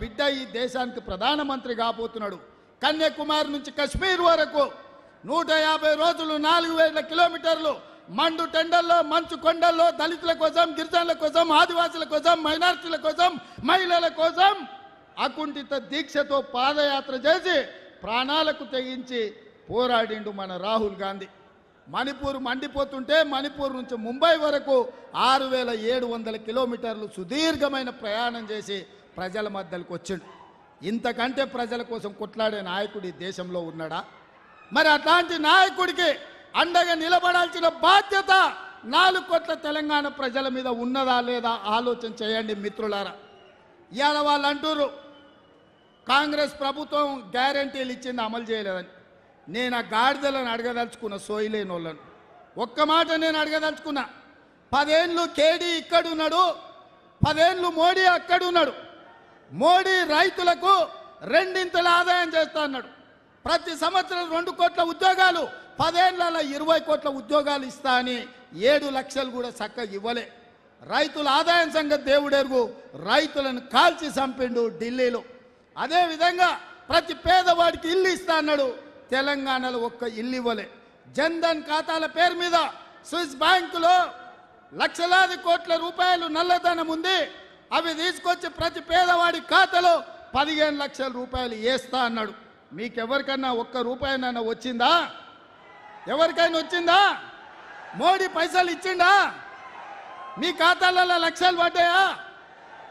బిడ్డ ఈ దేశానికి ప్రధానమంత్రి కాబోతున్నాడు. కన్యాకుమారి నుంచి కశ్మీర్ వరకు నూట యాభై రోజులు నాలుగు వేల కిలోమీటర్లు మండు టెండల్లో మంచు కొండల్లో దళితుల కోసం గిరిజనుల కోసం ఆదివాసుల కోసం మైనార్టీల కోసం మహిళల కోసం అకుంఠిత దీక్షతో పాదయాత్ర చేసి ప్రాణాలకు తెగించి పోరాడిండు మన రాహుల్ గాంధీ. మణిపూర్ మండిపోతుంటే మణిపూర్ నుంచి ముంబై వరకు ఆరు వేల ఏడు వందల కిలోమీటర్లు సుదీర్ఘమైన ప్రయాణం చేసి ప్రజల మధ్యలోకి వచ్చిండు. ఇంతకంటే ప్రజల కోసం కొట్లాడే నాయకుడు ఈ దేశంలో ఉన్నాడా? మరి అట్లాంటి నాయకుడికి అండగా నిలబడాల్సిన బాధ్యత నాలుగు కోట్ల తెలంగాణ ప్రజల మీద ఉన్నదా లేదా ఆలోచన చేయండి మిత్రులారా. ఇవాళ వాళ్ళు అంటారు కాంగ్రెస్ ప్రభుత్వం గ్యారంటీలు ఇచ్చింది అమలు చేయలేదని. నేను ఆ గాడిదలను అడగదలుచుకున్న సోయిలేని వాళ్ళను ఒక్క మాట నేను అడగదలుచుకున్నా. పదేళ్ళు కేడీ ఇక్కడున్నాడు పదేళ్ళు మోడీ అక్కడున్నాడు. మోడీ రైతులకు రెండింతల ఆదాయం చేస్తా అన్నాడు. ప్రతి సంవత్సరం రెండు కోట్ల ఉద్యోగాలు పదేళ్ళలో ఇరవై కోట్ల ఉద్యోగాలు ఇస్తా అని ఏడు లక్షలు కూడా చక్కగా ఇవ్వలే. రైతుల ఆదాయం సంగతి దేవుడెరుగు రైతులను కాల్చి చంపిండు ఢిల్లీలో. అదేవిధంగా ప్రతి పేదవాడికి ఇల్లు ఇస్తా అన్నాడు. తెలంగాణలో ఒక్క ఇల్లు ఇవ్వలే. జన్ధన్ ఖాతాల పేరు మీద స్విస్ బ్యాంకులో లక్షలాది కోట్ల రూపాయలు నల్లధనం ఉంది. అవి తీసుకొచ్చి ప్రతి పేదవాడి ఖాతాలో పదిహేను లక్షల రూపాయలు వేస్తా అన్నాడు. మీకెవరికన్నా ఒక్క రూపాయనన్నా వచ్చిందా? ఎవరికైనా వచ్చిందా? మోడీ పైసలు ఇచ్చిండా? మీ ఖాతాలలో లక్షలు పడ్డాయా?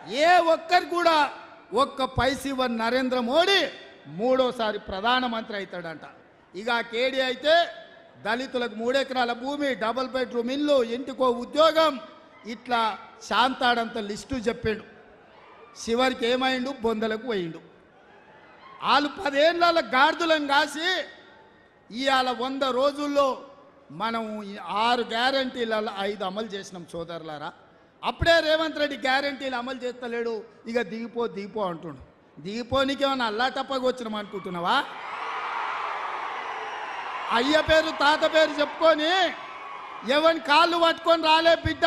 ఏ ఒక్కరు కూడా ఒక్క పైసి ఇవ్వని నరేంద్ర మోడీ మూడోసారి ప్రధానమంత్రి అవుతాడంట ఇక కేడీ అయితే దళితులకు మూడెకరాల భూమి డబుల్ బెడ్రూమ్ ఇల్లు ఇంటికో ఉద్యోగం ఇట్లా శాంతాడంత లిస్టు చెప్పాడు. చివరికి ఏమైండు? బొందలకు పోయిండు. వాళ్ళు పదేళ్ళ గాడిదలను కాసి ఇవాళ వంద రోజుల్లో మనం ఆరు గ్యారంటీలలో ఐదు అమలు చేసినాం సోదరులారా. అప్పుడే రేవంత్ రెడ్డి గ్యారంటీలు అమలు చేస్తలేడు. ఇక దిగిపో దిగిపో అంటుండు. దీపోనికి ఏమైనా అల్లాటప్పగా వచ్చినాం అనుకుంటున్నావా? అయ్య పేరు తాత పేరు చెప్పుకొని ఎవరిని కాళ్ళు పట్టుకొని రాలే బిడ్డ.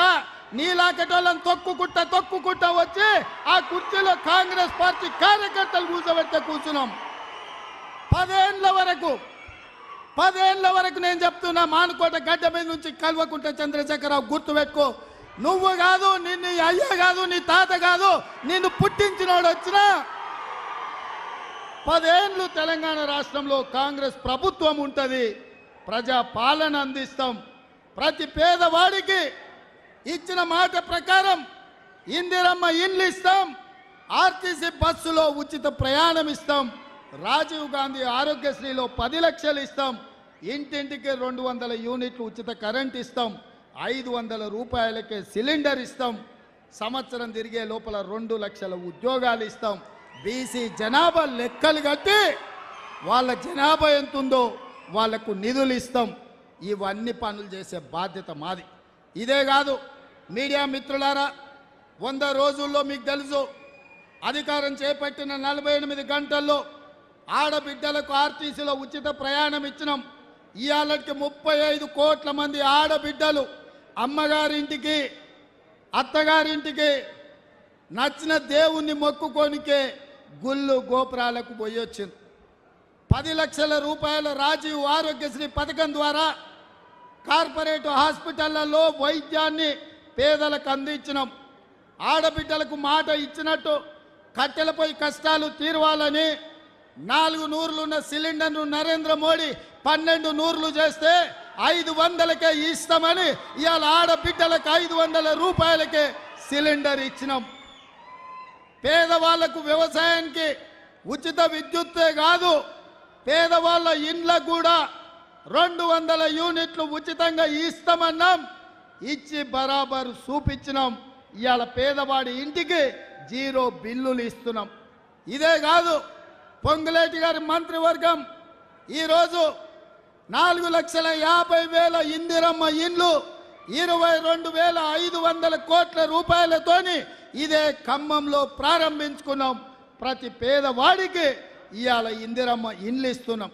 నీలాకటోళ్ళని తొక్కుకుంట తొక్కుకుంటా వచ్చి ఆ కుర్చీలో కాంగ్రెస్ పార్టీ కార్యకర్తలు కూర్చోబెడితే కూర్చున్నాం. పదేండ్ల వరకు పదేళ్ళ వరకు నేను చెప్తున్నా మానుకోట గడ్డ మీద నుంచి కల్వకుంట చంద్రశేఖరరావు గుర్తుపెట్టుకో నువ్వు కాదు నిన్ను నీ అయ్య కాదు నీ తాత కాదు నిన్ను పుట్టించినోడు వచ్చినా పదేళ్ళు తెలంగాణ రాష్ట్రంలో కాంగ్రెస్ ప్రభుత్వం ఉంటుంది. ప్రజా పాలన అందిస్తాం. ప్రతి పేదవాడికి ఇచ్చిన మాట ప్రకారం ఇందిరమ్మ ఇండ్లు ఇస్తాం. ఆర్టీసీ బస్సులో ఉచిత ప్రయాణం ఇస్తాం. రాజీవ్ గాంధీ ఆరోగ్యశ్రీలో పది లక్షలు ఇస్తాం. ఇంటింటికి రెండు వందల యూనిట్లు ఉచిత కరెంట్ ఇస్తాం. ఐదు వందల రూపాయలకే సిలిండర్ ఇస్తాం. సంవత్సరం తిరిగే లోపల రెండు లక్షల ఉద్యోగాలు ఇస్తాం. బీసీ జనాభా లెక్కలు కట్టి వాళ్ళ జనాభా ఎంత ఉందో వాళ్ళకు నిధులు ఇస్తాం. ఇవన్నీ పనులు చేసే బాధ్యత మాది. ఇదే కాదు మీడియా మిత్రులారా వంద రోజుల్లో మీకు తెలుసు అధికారం చేపట్టిన నలభై ఎనిమిది గంటల్లో ఆడబిడ్డలకు ఆర్టీసీలో ఉచిత ప్రయాణం ఇచ్చినాం. ఇవాళకి ముప్పై ఐదు కోట్ల మంది ఆడబిడ్డలు అమ్మగారింటికి అత్తగారింటికి నచ్చిన దేవుణ్ణి మొక్కుకోనికే గుళ్ళు గోపురాలకు పోయొచ్చింది పది లక్షల రూపాయల రాజీవ్ ఆరోగ్యశ్రీ పథకం ద్వారా కార్పొరేట్ హాస్పిటళ్ళలో వైద్యాన్ని పేదలకు అందించినాం. ఆడబిడ్డలకు మాట ఇచ్చినట్టు కట్టెలపై కష్టాలు తీరవాలని నాలుగు నూరులున్న సిలిండర్ను నరేంద్ర మోడీ పన్నెండు నూర్లు చేస్తే ఐదు వందలకే ఇస్తామని ఇవాళ ఆడబిడ్డలకు ఐదు వందల రూపాయలకే సిలిండర్ ఇచ్చినాం. పేదవాళ్ళకు వ్యవసాయానికి ఉచిత విద్యుత్తే కాదు పేదవాళ్ళ ఇండ్లకు కూడా రెండు వందల యూనిట్లు ఉచితంగా ఇస్తామన్నాం. ఇచ్చి బరాబర్ చూపించినాం ఇవాళ పేదవాడి ఇంటికి జీరో బిల్లులు ఇస్తున్నాం. ఇదే కాదు పొంగులేటి గారి మంత్రివర్గం ఈరోజు నాలుగు లక్షల యాభై వేల ఇందిరమ్మ ఇండ్లు ఇరవై రెండు వేల ఐదు వందల కోట్ల రూపాయలతోని ఇదే ఖమ్మంలో ప్రారంభించుకున్నాం. ప్రతి పేదవాడికి ఇవాళ ఇందిరమ్మ ఇండ్లు ఇస్తున్నాం